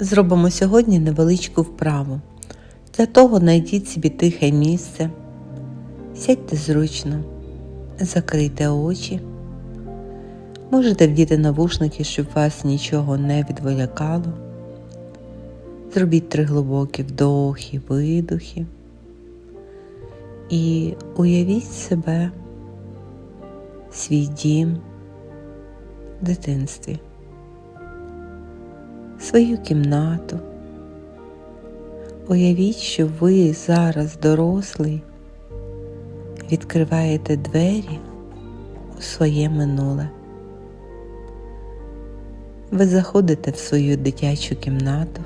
Зробимо сьогодні невеличку вправу. Для того знайдіть собі тихе місце, сядьте зручно, закрийте очі. Можете вдіти навушники, щоб вас нічого не відволікало. Зробіть три глибокі вдохи, видохи. І уявіть себе, свій дім в дитинстві, свою кімнату. Уявіть, що ви зараз дорослий, відкриваєте двері у своє минуле. Ви заходите в свою дитячу кімнату,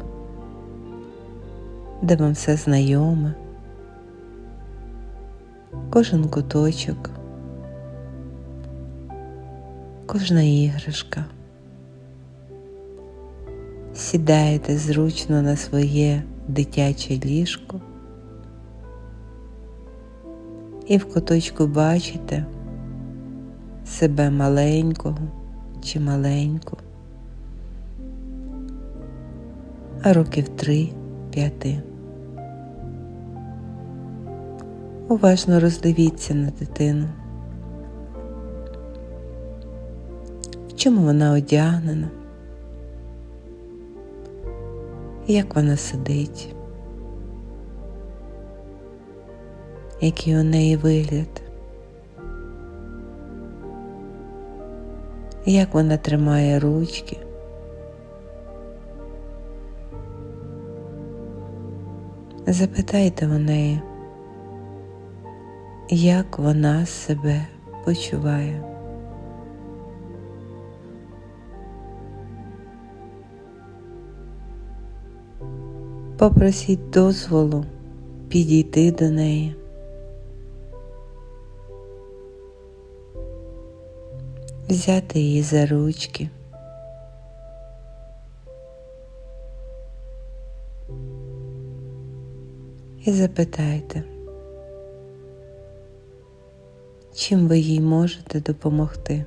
де вам все знайоме, кожен куточок, кожна іграшка. Сідаєте зручно на своє дитяче ліжко і в куточку бачите себе маленького чи маленьку, а років три-п'яти. Уважно роздивіться на дитину. В чому вона одягнена? Як вона сидить? Який у неї вигляд? Як вона тримає ручки? Запитайте у неї, як вона себе почуває. Попросіть дозволу підійти до неї. Взяти її за ручки. І запитайте, чим ви їй можете допомогти.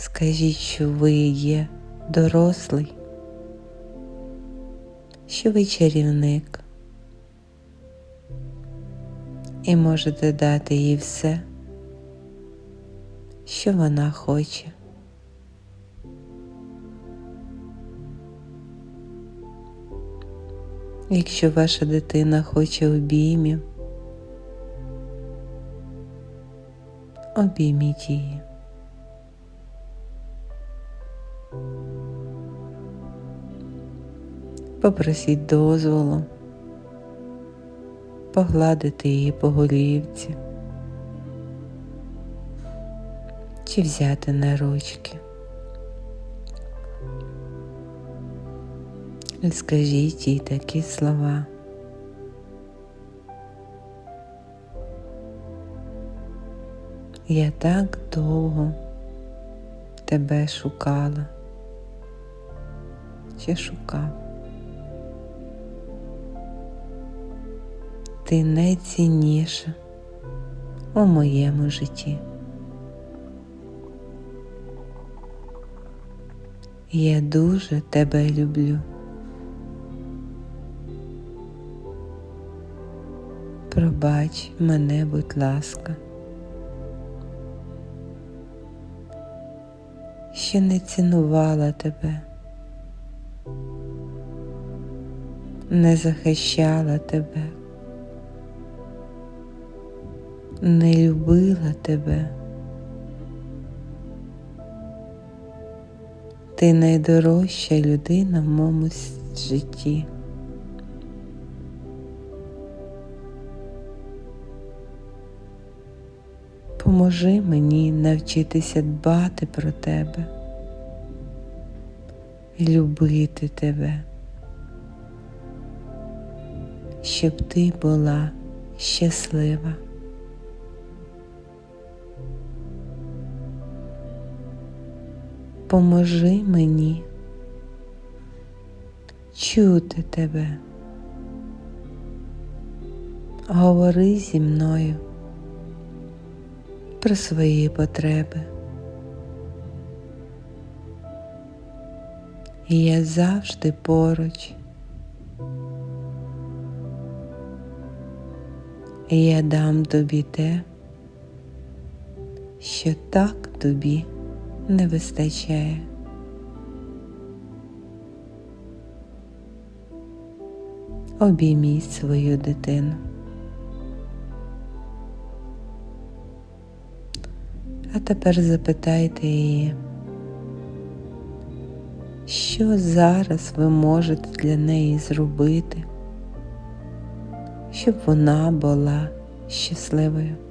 Скажіть, що ви є дорослий, що ви чарівник і можете дати їй все, що вона хоче. Якщо ваша дитина хоче обіймів, обійміть її. Попросіть дозволу погладити її по голівці чи взяти на ручки. І скажіть їй такі слова. Я так довго тебе шукала чи шукав. Ти найцінніша у моєму житті. Я дуже тебе люблю. Пробач мене, будь ласка, що не цінувала тебе, не захищала тебе, не любила тебе. Ти найдорожча людина в моєму житті. Поможи мені навчитися дбати про тебе, любити тебе, щоб ти була щаслива. допоможи мені чути тебе, говори зі мною про свої потреби. І я завжди поруч. І я дам тобі те, що так тобі не вистачає. Обійміть свою дитину. А тепер запитайте її, що зараз ви можете для неї зробити, щоб вона була щасливою.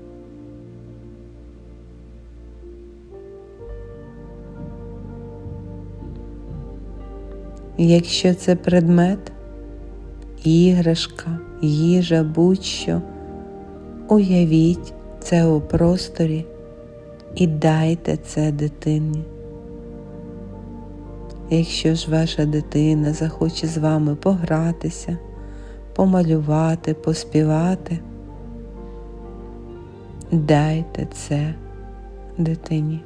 Якщо це предмет, іграшка, їжа, будь-що, уявіть це у просторі і дайте це дитині. Якщо ж ваша дитина захоче з вами погратися, помалювати, поспівати, дайте це дитині.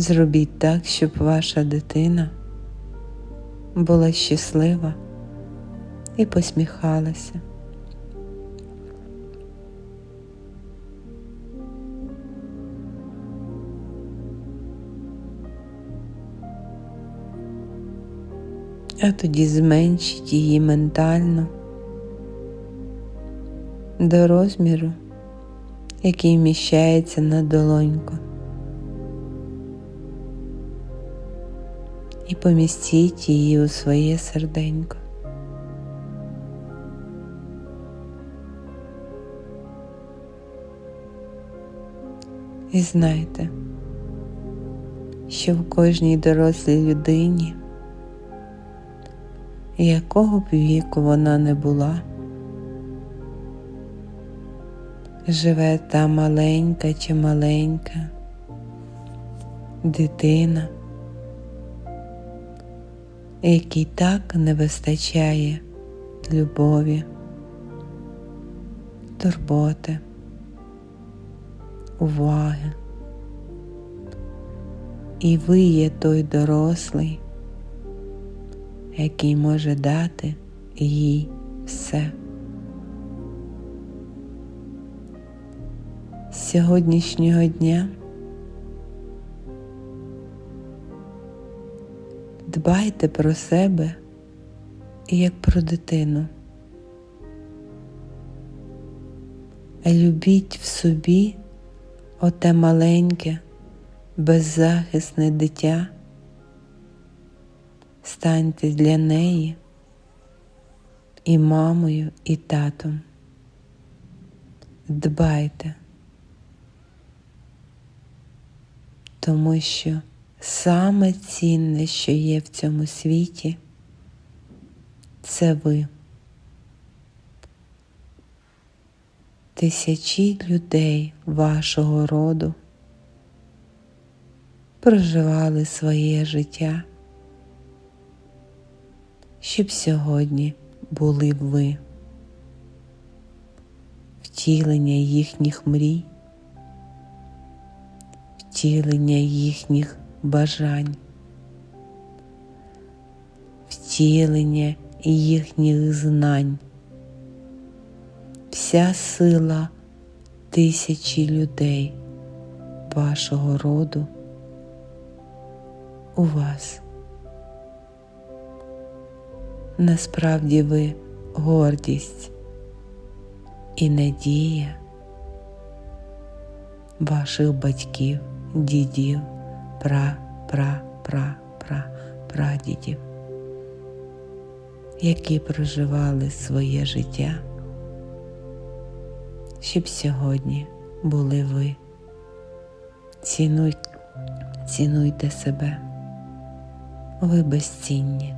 Зробіть так, щоб ваша дитина була щаслива і посміхалася. А тоді зменшіть її ментально до розміру, який вміщається на долоньку. І помістіть її у своє серденько. І знайте, що в кожній дорослій людині, якого б віку вона не була, живе та маленька чи маленька дитина, якій так не вистачає любові, турботи уваги. І ви є той дорослий, який може дати їй все. З сьогоднішнього дня дбайте про себе як про дитину. Любіть в собі оте маленьке, беззахисне дитя, станьте для неї і мамою, і татом. Дбайте, тому що саме цінне, що є в цьому світі, це ви. Тисячі людей вашого роду проживали своє життя, щоб сьогодні були ви, втілення їхніх мрій, втілення їхніх бажань, втілення їхніх знань вся сила тисячі людей вашого роду у вас. Насправді ви гордість і надія ваших батьків, дідів, пра, пра, пра, пра, прадідів, які проживали своє життя щоб сьогодні були ви. Цінуй, цінуйте себе, ви безцінні.